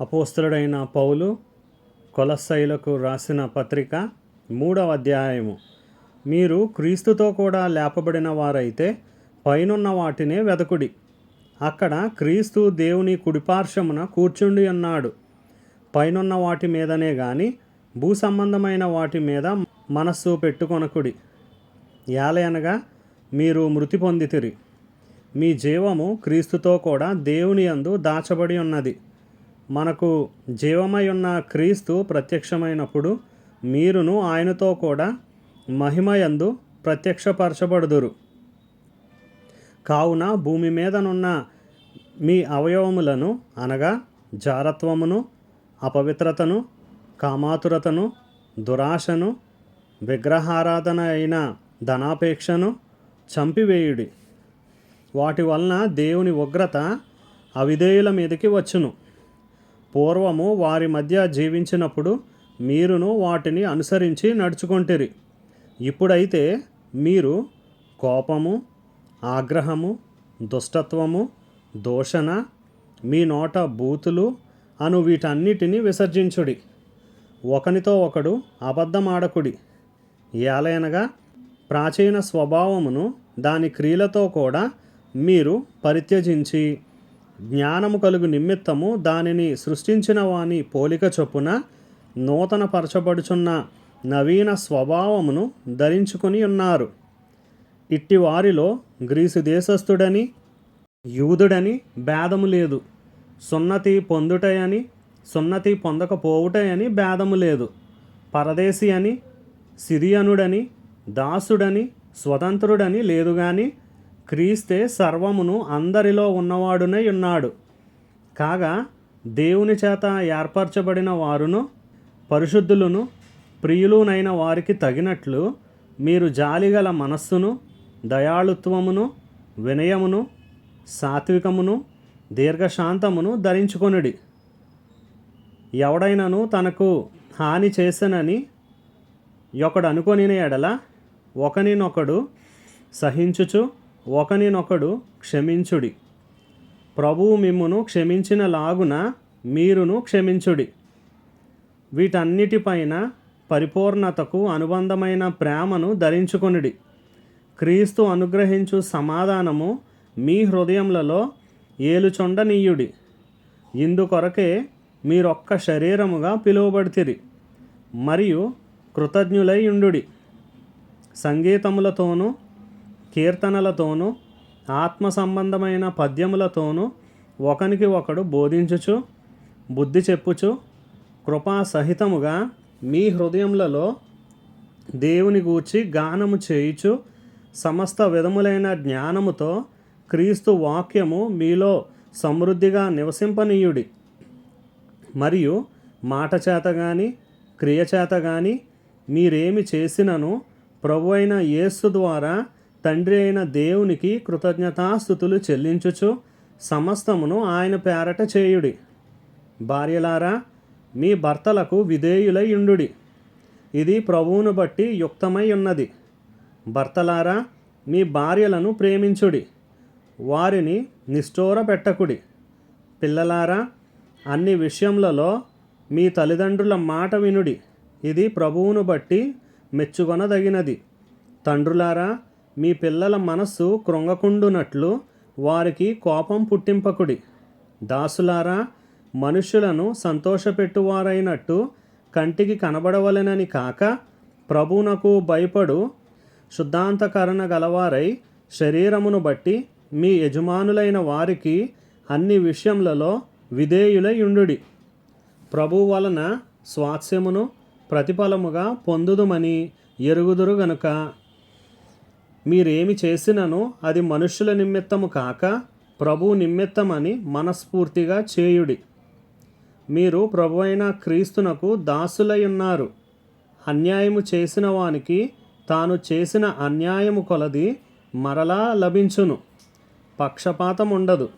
అపోస్తలుడైన పౌలు కొలస్సైలకు రాసిన పత్రిక మూడవ అధ్యాయము. మీరు క్రీస్తుతో కూడా లేపబడిన వారైతే పైనున్న వాటినే వెదకుడి. అక్కడ క్రీస్తు దేవుని కుడిపార్శ్వమున కూర్చుండి ఉన్నాడు పైనున్న వాటి మీదనే గాని భూ సంబంధమైన వాటి మీద మనస్సు పెట్టుకొనకుడి. యాలయనగా మీరు మృతి పొందితిరి. మీ జీవము క్రీస్తుతో కూడా దేవుని యందు దాచబడి ఉన్నది. మనకు జీవమై ఉన్న క్రీస్తు ప్రత్యక్షమైనప్పుడు మీరును ఆయనతో కూడా మహిమయందు ప్రత్యక్షపరచబడుదురు. కావున భూమి మీదనున్న మీ అవయవములను అనగా జారత్వమును అపవిత్రతను కామాతురతను దురాశను విగ్రహారాధన అయిన ధనాపేక్షను చంపివేయుడి. వాటి వలన దేవుని ఉగ్రత అవిధేయుల మీదకి వచ్చును. పూర్వము వారి మధ్య జీవించినప్పుడు మీరును వాటిని అనుసరించి నడుచుకొంటిరి. ఇప్పుడైతే మీరు కోపము ఆగ్రహము దుష్టత్వము దోషణ మీ నోట బూతులు అను వీటన్నిటిని విసర్జించుడి. ఒకనితో ఒకడు అబద్ధమాడకుడి. ఏలయనగా ప్రాచీన స్వభావమును దాని క్రియలతో కూడా మీరు పరిత్యజించి జ్ఞానము కలుగు నిమిత్తము దానిని సృష్టించిన వాని పోలిక చొప్పున నూతన పరచబడుచున్న నవీన స్వభావమును ధరించుకొని ఉన్నారు. ఇట్టి వారిలో గ్రీసు దేశస్థుడని యూదుడని భేదము లేదు. సున్నతి పొందుటయని సున్నతి పొందకపోవుటయని భేదము లేదు. పరదేశి అని సిరియనుడని దాసుడని స్వతంత్రుడని లేదు కానీ క్రీస్తే సర్వమును అందరిలో ఉన్నవాడునై ఉన్నాడు. కాగా దేవుని చేత ఏర్పరచబడిన వారును పరిశుద్ధులను ప్రియులునైన వారికి తగినట్లు మీరు జాలిగల మనస్సును దయాళుత్వమును వినయమును సాత్వికమును దీర్ఘశాంతమును ధరించుకొనుడి. ఎవడైనను తనకు హాని చేసనని ఒకడు అనుకొనిన ఎడల ఒకనినొకడు సహించుచు ఒకనినొకడు క్షమించుడి. ప్రభువు మిమ్మును క్షమించిన లాగున మీరును క్షమించుడి. వీటన్నిటిపైన పరిపూర్ణతకు అనుబంధమైన ప్రేమను ధరించుకొనుడి. క్రీస్తు అనుగ్రహించు సమాధానము మీ హృదయములలో ఏలుచొండనీయుడి ఇందుకొరకే మీరొక్క శరీరముగా పిలువబడితిరి. మరియు కృతజ్ఞులై ఉండుడి. సంగీతములతోనూ కీర్తనలతోనూ ఆత్మ సంబంధమైన పద్యములతోనూ ఒకనికి ఒకడు బోధించుచు బుద్ధి చెప్పుచు కృపా సహితముగా మీ హృదయములలో దేవుని గూర్చి గానము చేయుచు సమస్త విధములైన జ్ఞానముతో క్రీస్తు వాక్యము మీలో సమృద్ధిగా నివసింపనీయుడి. మరియు మాట చేత కానీ క్రియ చేత కానీ మీరేమి చేసినను ప్రభు అయిన యేసు ద్వారా తండ్రి అయిన దేవునికి కృతజ్ఞతాస్థుతులు చెల్లించుచు సమస్తమును ఆయన పేరట చేయుడి. భార్యలారా మీ భర్తలకు విధేయులై ఉండుడి. ఇది ప్రభువును బట్టి యుక్తమై ఉన్నది. భర్తలారా మీ భార్యలను ప్రేమించుడి. వారిని నిష్ఠోర పెట్టకుడి. పిల్లలారా అన్ని విషయములలో మీ తల్లిదండ్రుల మాట వినుడి. ఇది ప్రభువును బట్టి మెచ్చుకొనదగినది. తండ్రులారా మీ పిల్లల మనస్సు కృంగకుండునట్లు వారికి కోపం పుట్టింపకుడి. దాసులారా మనుషులను సంతోషపెట్టువారైనట్టు కంటికి కనబడవలెనని కాక ప్రభువునకు భయపడు శుద్ధాంతకరణ గలవారై శరీరమును బట్టి మీ యజమానులైన వారికి అన్ని విషయములలో విధేయులయుండుడి. ప్రభు వలన స్వాస్యమును ప్రతిఫలముగా పొందుదుమని ఎరుగుదురు గనుక మీరేమి చేసినను అది మనుష్యుల నిమిత్తము కాక ప్రభు నిమిత్తమని మనస్ఫూర్తిగా చేయుడి. మీరు ప్రభు అయిన క్రీస్తునకు దాసులై ఉన్నారు అన్యాయము చేసిన వానికి తాను చేసిన అన్యాయము కొలది మరలా లభించును. పక్షపాతం ఉండదు